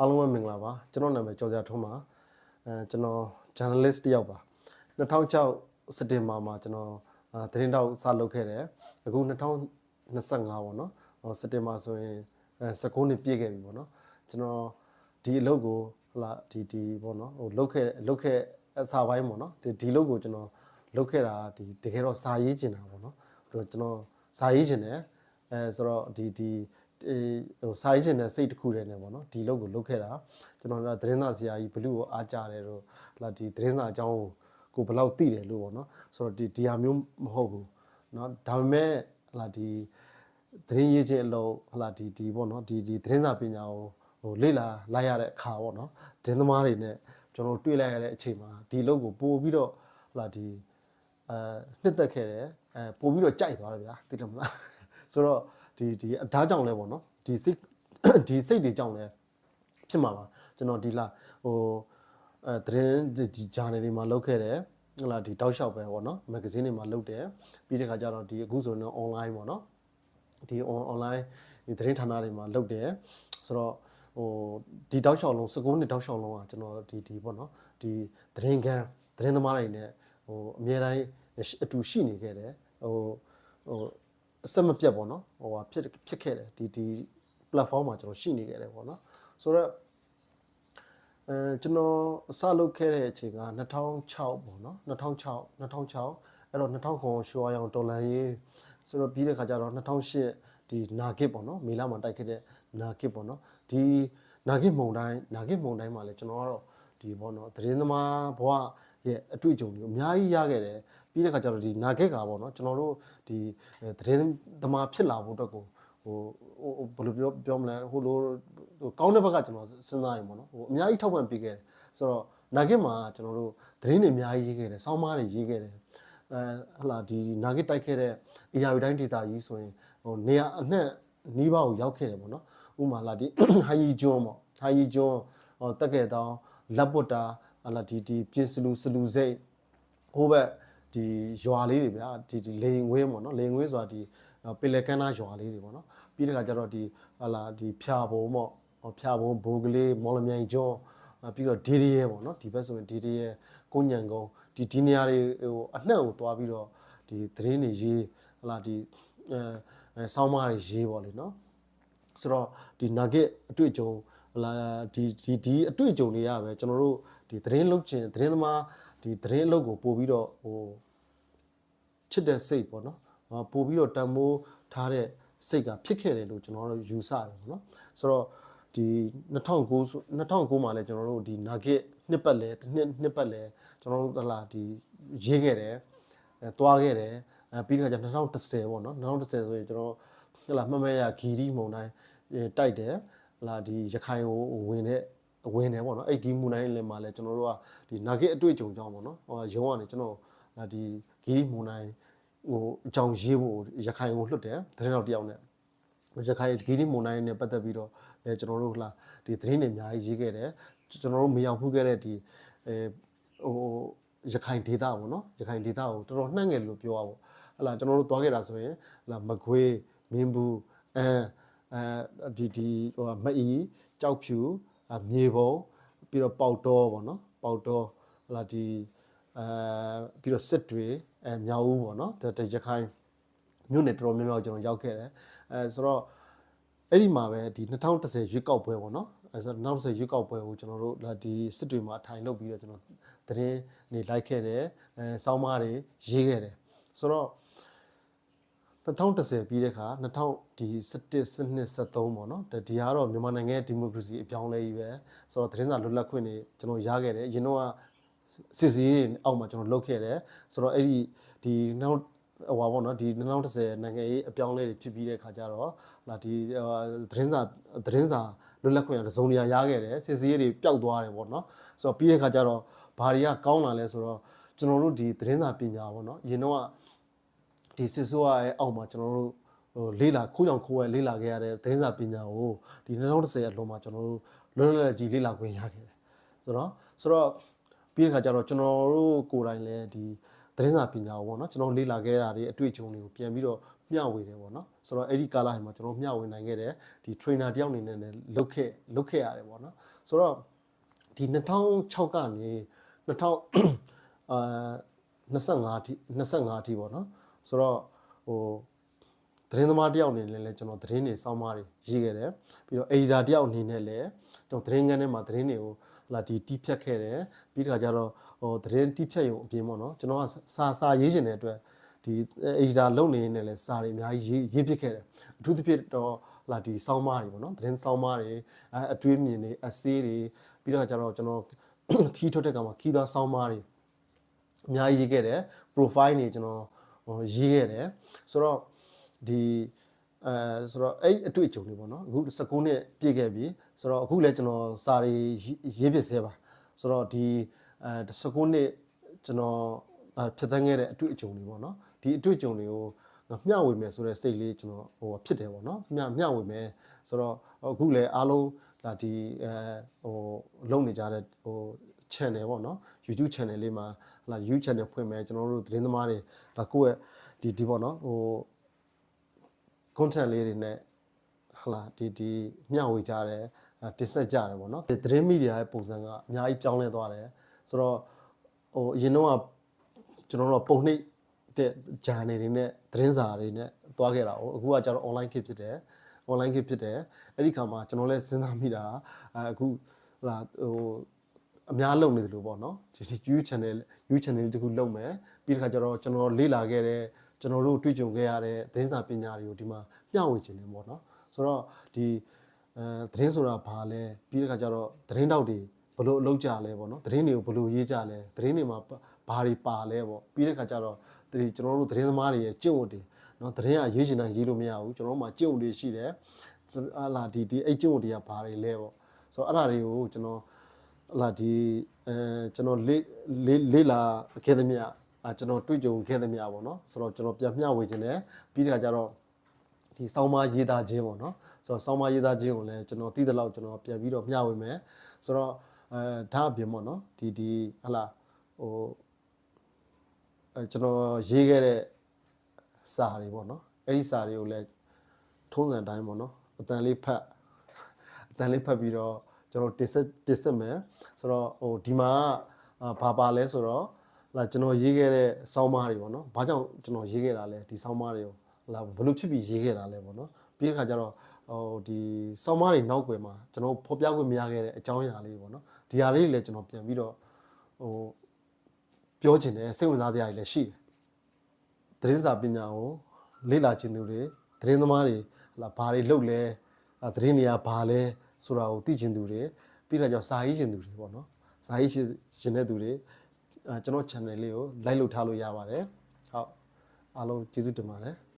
အားလုံးပဲမင်္ဂလာပါကျွန်တော်နာမည်ကျော်စရာထုံးပါအဲကျွန်တော် journalist တယောက်ပါ2006စက်တင်ဘာမှာကျွန်တော်အာသတင်းတောက်စလုပ်ခဲ့တယ်အခု2025ပေါ့နော်ဟိုစက်တင်ဘာဆိုရင်အဲ19နှစ်ပြည့်ခဲ့ပြီပေါ့နော်ကျွန်တော်ဒီအလုပ်ကိုဟလာဒီဒီပေါ့နော်ဟိုလုပ်ခဲ့လုပ်ခဲ့အစာပိုင်းပေါ့နော်ဒီဒီလုပ်ကိုကျွန်တော်လုပ်ခဲ့တာဒီတကယ်တော့စာရေးကျင်တာပေါ့နော်ဟိုကျွန်တော်စာရေးကျင်တယ်အဲဆိုတော့ဒီဒီအေး ဟိုစာရေးခြင်းနဲ့စိတ်တစ်ခုတည်းနဲ့ပေါ့နော်ဒီလုပ်ကိုလုပ်ခဲ့တာကျွန်တော်ကသတင်းစာဆရာကြီးဘလူးကိုအားကြတယ်တော့ဟလာဒီသတင်းစာအကြောင်းကိုကိုဘယ်လောက်သိတယ်လို့ပေါ့နော်ဆိုတော့ဒီဒီဟာမျိုးမဟုတ်ဘူးเนาะဒါပေမဲ့ဟလာဒီသတင်းရေးခြင်းအလုပ်ဟလာဒီဒီပေါ့နော်ဒီဒီသတင်းစာပညာကိုဟိုလေ့လာလိုက်ရတဲ့အခါပေါ့နော်သတင်းသမားတွေနဲ့ကျွန်တော်တွေ့လိုက်ရတဲ့အချိန်မှာဒီလုပ်ကိုပို့ပြီးတော့ဟလာဒီအဲနှစ်သက်ခဲ့တယ်အဲပို့ပြီးတော့ကြိုက်သွားတယ်ဗျာသိတယ်မလားဆိုတော့ ဒီဒီဒါကြောင့်လဲပေါ့နော်ဒီစိတ်ဒီစိတ်တွေကြောင့်လဲဖြစ်မှာပါကျွန်တော်ဒီလာဟိုအဲသတင်းဒီဂျာနယ်တွေမှာလုပ်ခဲ့တယ်ဟလာဒီတောက်လျှောက်ပဲပေါ့နော်မဂ္ဂဇင်းတွေမှာလုပ်တယ်ပြီးတဲ့ခါကျတော့ဒီအခုဆိုရင် online ပေါ့နော်ဒီ online ဒီသတင်းဌာနတွေမှာလုပ်တယ်ဆိုတော့ဟိုဒီတောက်လျှောက်လုံး19နှစ်တောက်လျှောက်လုံးကကျွန်တော်ဒီဒီပေါ့နော်ဒီသတင်းကန်းသတင်းသမားတွေနဲ့ဟိုအများတိုင်းအတူရှိနေခဲ့တယ်ဟိုဟို အဆက်မပြတ်ပေါ့နော်ဟိုဟာဖြစ်ဖြစ်ခဲ့တယ်ဒီဒီ platform မှာကျွန်တော်ရှိနေခဲ့တယ်ပေါ့နော်ဆိုတော့အဲကျွန်တော်အစလုပ်ခဲ့တဲ့အချိန်က2006ပေါ့နော်2006 2006အဲ့တော့2009ရွှေရောင်တော်လန်ရေးဆိုတော့ပြီးတဲ့ခါကျတော့2008ဒီနာဂစ်ပေါ့နော်မေလမှာတိုက်ခဲ့တဲ့နာဂစ်ပေါ့နော်ဒီနာဂစ်မုံတိုင်းနာဂစ်မုံတိုင်းမှာလည်းကျွန်တော်ကတော့ဒီပေါ့နော်သတင်းသမားဘဝ ရဲ့အတွေ့အကြုံတွေအများကြီးရခဲ့တယ်ပြီးတဲ့ခါကျတော့ဒီနာဂစ်ကပေါ့နော်ကျွန်တော်တို့ဒီသတင်းသမားဖြစ်လာဖို့အတွက်ကိုဟိုဟိုဘယ်လိုပြောပြောမလဲဟိုလိုဟိုကောင်းတဲ့ဘက်ကကျွန်တော်စဉ်းစားရင်ပေါ့နော်ဟိုအများကြီးထောက်ပံ့ပေးခဲ့တယ်ဆိုတော့နာဂစ်မှာကျွန်တော်တို့သတင်းတွေအများကြီးရေးခဲ့တယ်စောင်းမားတွေရေးခဲ့တယ်အဲဟလာဒီနာဂစ်တိုက်ခဲ့တဲ့ AR တိုင်းဒေတာကြီးဆိုရင်ဟိုနေရာအနှံ့နီးပါးကိုရောက်ခဲ့တယ်ပေါ့နော်ဥမာလာဒီဟိုင်ယီကျွန်းပေါ့ဟိုင်ယီကျွန်းဟောတက်ခဲ့တောင်းလက်ပွတ်တာ ဟလာဒီဒီပြင်စလူစလူစိတ်ဟိုဘက်ဒီရွာလေးတွေဗျာဒီဒီလေရင်ဝင်းပေါ့နော်လေရင်ဝင်းဆိုတာဒီပင်လယ်ကမ်းနားရွာလေးတွေပေါ့နော်ပြီးတဲ့ခါကျတော့ဒီဟလာဒီဖြာဘုံပေါ့ဟောဖြာဘုံဘိုးကလေးမော်လမြိုင်ကျွန်းပြီးတော့ဒီဒီရဲပေါ့နော်ဒီဘက်ဆိုရင်ဒီဒီရဲကိုညံကုန်းဒီဒီနေရာတွေဟိုအနှံ့ကိုတွားပြီးတော့ဒီသတင်းတွေရေးဟလာဒီအဲအဲဆောင်းမတွေရေးပေါ့လေနော်ဆိုတော့ဒီနာဂစ်အတွေ့အကြုံလာဒီဒီဒီအတွေ့အကြုံတွေကပဲကျွန်တော်တို့ ဒီသတင်းလုပ်ခြင်းသတင်းသမားဒီသတင်းအလုပ်ကိုပို့ပြီးတော့ဟိုချစ်တဲ့စိတ်ပေါ့နော်အာပို့ပြီးတော့တန်မိုးထားတဲ့စိတ်ကဖြစ်ခဲ့တယ်လို့ကျွန်တော်တို့ယူဆတယ်ပေါ့နော်ဆိုတော့ဒီ2009 2009မှာလည်းကျွန်တော်တို့ဒီနာဂစ်နှစ်ပတ်လဲတစ်နှစ်နှစ်ပတ်လဲကျွန်တော်တို့ဟလာဒီရေးခဲ့တယ်အဲတွားခဲ့တယ်အဲပြီးတော့ကျ2010ပေါ့နော်2010ဆိုရင်ကျွန်တော်ဟလာမှတ်မဲ့ရဂီရီမုံတိုင်းတိုက်တယ်ဟလာဒီရခိုင်ကိုဝင်တဲ့ ဝင်တယ်ပေါ့နော်အဲ့ဒီမူနိုင်လည်းမှာလဲကျွန်တော်တို့ကဒီနာဂစ်အတွေ့အကြုံကြောင်းပေါ့နော်ဟိုရုံးကနေကျွန်တော်ဒီဂီရီမူနိုင်ဟိုအကြောင်းရေးဖို့ရခိုင်ကိုလွတ်တယ်တရင်တော်တယောက်နဲ့ရခိုင်ဂီရီမုန်တိုင်းနဲ့ပတ်သက်ပြီးတော့အဲကျွန်တော်တို့ဟလာဒီသတင်းတွေအများကြီးရေးခဲ့တယ်ကျွန်တော်တို့မရောက်ဖူးခဲ့တဲ့ဒီအဲဟိုရခိုင်ဒေသပေါ့နော်ရခိုင်ဒေသကိုတော်တော်နှံ့ငယ်လို့ပြောရပါဟလာကျွန်တော်တို့သွားခဲ့တာဆိုရင်ဟလာမကွေးမင်းဘူးအဲအဲဒီဒီဟိုမအီကြောက်ဖြူ မြေပုံပြီးတော့ပေါတော့ပေါ့နော်ပေါတော့ဟလာဒီအဲပြီးတော့စစ်တွေအဲမြောက်ဦးပေါ့နော်တရခိုင်မြို့နယ်တော်တော်များများကျွန်တော်ရောက်ခဲ့တယ်အဲဆိုတော့အဲ့ဒီမှာပဲဒီ2010ရွေးကောက်ပွဲပေါ့နော်အဲဆိုတော့2010ရွေးကောက်ပွဲကိုကျွန်တော်တို့ဒီစစ်တွေမှာထိုင်လုပ်ပြီးတော့ကျွန်တော်သတင်းနေလိုက်ခဲ့တယ်အဲစောင်းမားတွေရေးခဲ့တယ်ဆိုတော့ 2010ပြီးတဲ့အခါ2000ဒီ17 12 73ပေါ့နော်ဒီကတော့မြန်မာနိုင်ငံရဲ့ဒီမိုကရေစီအပြောင်းလဲကြီးပဲဆိုတော့သတင်းစာလွတ်လပ်ခွင့်တွေကျွန်တော်ရခဲ့တယ်ရင်တော့စစ်စီးအောက်မှာကျွန်တော်လုပ်ခဲ့တယ်ဆိုတော့အဲ့ဒီဒီနောက်ဟိုပါပေါ့နော်ဒီ2010နိုင်ငံရေးအပြောင်းလဲတွေဖြစ်ပြီးတဲ့ခါကျတော့လာဒီသတင်းစာသတင်းစာလွတ်လပ်ခွင့်ရဇုံနေရာရခဲ့တယ်စစ်စီးတွေပျောက်သွားတယ်ပေါ့နော်ဆိုတော့ပြီးတဲ့ခါကျတော့ဘာတွေကကောင်းလာလဲဆိုတော့ကျွန်တော်တို့ဒီသတင်းစာပညာပေါ့နော်ရင်တော့ ဒီစစ်ဆိုးရဲ့အောက်မှာကျွန်တော်တို့ဟိုလေးလာခိုးကြောင်ခိုးရလေးလာခဲ့ရတဲ့သတင်းစာပညာကိုဒီ2010အလုံးမှာကျွန်တော်တို့လွတ်လပ်လပ်ကြီးလေးလာခွင့်ရခဲ့တယ်ဆိုတော့ဆိုတော့ပြီးတဲ့ခါကျတော့ကျွန်တော်တို့ကိုယ်တိုင်လည်းဒီသတင်းစာပညာကိုပေါ့နော်ကျွန်တော်လေ့လာခဲ့တာတွေအတွေ့အကြုံတွေကိုပြန်ပြီးတော့မျှဝေတယ်ပေါ့နော်ဆိုတော့အဲ့ဒီကာလတွေမှာကျွန်တော်မျှဝေနိုင်ခဲ့တယ်ဒီ trainer တယောက်အနေနဲ့လည်းလုတ်ခဲ့လုတ်ခဲ့ရတယ်ပေါ့နော်ဆိုတော့ဒီ2006ကနေ2000အာ25အထိ25အထိပေါ့နော် ဆိုတော့ဟိုသတင်းသမားတယောက်အနေနဲ့လည်းကျွန်တော်သတင်းတွေစောင်းမားတွေရေးခဲ့တယ်ပြီးတော့ editor တယောက်အနေနဲ့လည်းကျွန်တော်သတင်းကန်းထဲမှာသတင်းတွေကိုဟလာဒီတီးဖြတ်ခဲ့တယ်ပြီးတခါကျတော့ဟိုသတင်းတီးဖြတ်ရုံအပြင်ပေါ့နော်ကျွန်တော်ကစာစာရေးခြင်းတဲ့အတွက်ဒီ editor လုပ်နေနေလည်းစာတွေအများကြီးရေးရေးပစ်ခဲ့တယ်အထူးသဖြင့်တော့ဟလာဒီစောင်းမားတွေပေါ့နော်သတင်းစောင်းမားတွေအဲအတွေးမြင်တွေအစေးတွေပြီးတော့ကျတော့ကျွန်တော်ခီးထုတ်တဲ့ကောင်မှာခီးသားစောင်းမားတွေအများကြီးရေးခဲ့တယ် profile တွေကျွန်တော် ဟိုရေးခဲ့တယ်ဆိုတော့ဒီအဲဆိုတော့အဲ့အတွေ့အကြုံတွေပေါ့နော်အခု19နှစ်ပြည့်ခဲ့ပြီဆိုတော့အခုလည်းကျွန်တော်စာတွေရေးပြစေပါဆိုတော့ဒီအဲ19နှစ်ကျွန်တော်အဲဖြစ်သန်းခဲ့တဲ့အတွေ့အကြုံတွေပေါ့နော်ဒီအတွေ့အကြုံတွေကိုငါမျှဝေမယ်ဆိုတဲ့စိတ်လေးကျွန်တော်ဟိုဖြစ်တယ်ပေါ့နော်မျှမျှဝေမယ်ဆိုတော့အခုလည်းအားလုံးဒါဒီအဲဟိုလုံနေကြတဲ့ဟို channel ပေါ့နော် YouTube channel လေးမှာဟလာ YouTube channel ဖွင့်မယ်ကျွန်တော်တို့သတင်းသမားတွေဒါကိုယ့်ရဲ့ဒီဒီပေါ့နော်ဟို content လေးတွေနဲ့ဟလာဒီဒီမျှဝေကြတယ်အဲတင်ဆက်ကြတယ်ပေါ့နော်ဒီသတင်းမီဒီယာရဲ့ပုံစံကအများကြီးပြောင်းလဲသွားတယ်ဆိုတော့ဟိုအရင်တော့ကကျွန်တော်တို့ကပုံနှိပ်တဲ့ journal တွေနဲ့သတင်းစာတွေနဲ့သွားခဲ့တာ哦အခုကကျတော့ online ခေတ်ဖြစ်တယ် online ခေတ်ဖြစ်တယ်အဲ့ဒီခါမှာကျွန်တော်လည်းစဉ်းစားမိတာအဲအခုဟလာဟို အများလုံနေတယ်လို့ပေါ့နော်ဒီဒီ YouTube channel YouTube channel တခုလုံမယ်ပြီးတခါကျတော့ကျွန်တော်လေ့လာခဲ့တဲ့ကျွန်တော်တို့တွေ့ကြုံခဲ့ရတဲ့သတင်းစာပညာတွေကိုဒီမှာမျှဝေခြင်းတယ်ပေါ့နော်ဆိုတော့ဒီအဲသတင်းဆိုတာဘာလဲပြီးတခါကျတော့သတင်းတောက်တွေဘလို့အလုပ်ကြလဲပေါ့နော်သတင်းတွေကိုဘလို့ရေးကြလဲသတင်းတွေမှာဘာတွေပါလဲပေါ့ပြီးတဲ့ခါကျတော့ဒီကျွန်တော်တို့သတင်းသမားတွေရဲ့ကျင့်ဝတ်တွေနော်သတင်းကရေးချင်တာရေးလို့မရဘူးကျွန်တော်တို့မှာကျင့်ဝတ်တွေရှိတယ်အာလာဒီဒီအဲ့ကျင့်ဝတ်တွေကဘာတွေလဲပေါ့ဆိုတော့အဲ့ဒါတွေကိုကျွန်တော် လာဒီအဲကျွန်တော်လေးလေးလေးလာခဲ့သမျှအာကျွန်တော်တွေ့ကြုံခဲ့သမျှပေါ့နော်ဆိုတော့ကျွန်တော်ပြန်မျှဝေခြင်းတယ်ပြီးတခါကျတော့ဒီစောင်းမရေးသားခြင်းပေါ့နော်ဆိုတော့စောင်းမရေးသားခြင်းကိုလည်းကျွန်တော်သိတဲ့လောက်ကျွန်တော်ပြန်ပြီးတော့မျှဝေမယ်ဆိုတော့အဲဒါအပြင်ပေါ့နော်ဒီဒီဟလာဟိုအဲကျွန်တော်ရေးခဲ့တဲ့စာတွေပေါ့နော်အဲ့ဒီစာတွေကိုလည်းထုံးစံအတိုင်းပေါ့နော်အတန်လေးဖတ်အတန်လေးဖတ်ပြီးတော့ ကျွန်တော်တင်ဆက်တင်ဆက်မယ်ဆိုတော့ဟိုဒီမှာကဘာပါလဲဆိုတော့လာကျွန်တော်ရေးခဲ့တဲ့ဆောင်းပါးတွေပေါ့နော်ဘာကြောင့်ကျွန်တော်ရေးခဲ့တာလဲဒီဆောင်းပါးတွေကိုလာဘယ်လိုဖြစ်ပြီးရေးခဲ့တာလဲပေါ့နော်ပြီးတဲ့ခါကျတော့ဟိုဒီဆောင်းပါးတွေနောက်ွယ်မှာကျွန်တော်ဖော်ပြခွင့်မရခဲ့တဲ့အကြောင်းအရာလေးပေါ့နော်ဒီဟာလေးတွေလည်းကျွန်တော်ပြန်ပြီးတော့ဟိုပြောချင်တယ်စိတ်ဝင်စားစရာတွေလည်းရှိတယ်သတင်းစာပညာကိုလေ့လာခြင်းသူတွေသတင်းသမားတွေဟလာဘာတွေလုပ်လဲအဲသတင်းတွေကဘာလဲ ဆိုတာကိုသိခြင်းသူတွေပြီးတော့ကြောင့်စာရေးခြင်းသူတွေပေါ့နော်စာရေးခြင်းတဲ့သူတွေအဲကျွန်တော် channel လေးကို like လုပ်ထားလို့ရပါတယ်ဟုတ်အားလုံးကျေးဇူးတင်ပါတယ်